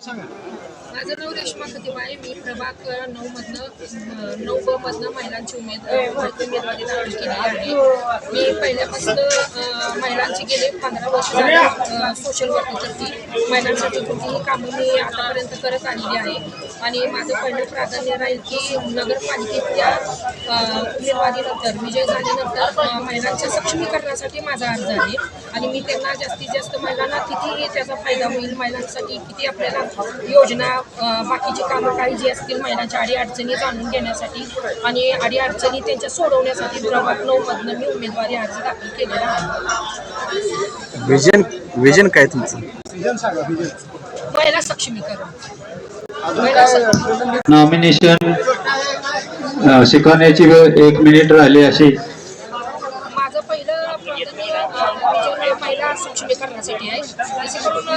माझं नाव रेश्मा खतीब आहे. मी प्रभाग नऊ मधनं नऊ ब मधनं महिलांची उमेद उमेदवारी दाखल केली आहे. मी पहिल्यापासून महिलांची गेले पंधरा वर्ष सोशल वर्कतर्फे महिलांसाठी कोणतीही कामं मी आतापर्यंत करत आलेली आहे. आणि माझं पहिलं प्राधान्य राहील की नगरपालिकेतल्या उमेदवारीनंतर विजय झाल्यानंतर महिलांच्या सक्षमीकरणासाठी माझा अर्ज आहे. आणि मी त्यांना जास्तीत जास्त महिलांना किती त्याचा फायदा होईल महिलांसाठी किती आपल्याला योजना बाकीची कामं काही जी असतील महिलांच्या अडी अडचणी जाणून घेण्यासाठी आणि अडी अडचणी त्यांच्या सोडवण्यासाठी प्रभाग नऊ मधनं मी उमेदवारी अर्ज दाखल केलेला आहे. विजन विजन काय तुमचं? महिला सक्षमीकरण. नॉमिनेशन शिकवण्याची वेळ एक मिनिट राहिली अशी. पहिलं प्राथमिक अ, महिला आहे जसे करून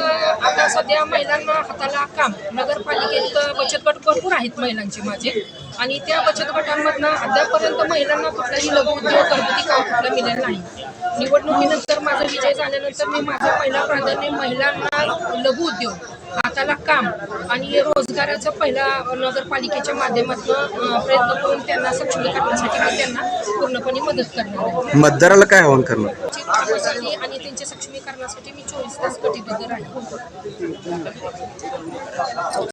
आता सध्या महिलांना हाताला काम नगरपालिकेत बचत गट भरपूर आहेत महिलांचे माझे आणि त्या बचत गटांमधनं अद्यापर्यंत महिलांना कुठलाही लघुउद्योग घरगुती काम कुठलं मिळालं नाही निवडणुकीनंतर माझा विजय झाल्यानंतर मी माझं पहिला प्राधान्य महिलांना लघुउद्योग हाताला काम आणि रोजगाराचं पहिला नगरपालिकेच्या माध्यमातून प्रयत्न करून त्यांना सक्षमीकरणासाठी मी त्यांना पूर्णपणे मदत करणार मतदाराला काय आव्हान करणार? आणि त्यांच्या सक्षमीकरणासाठी मी चोवीस तास कटिबद्ध राहील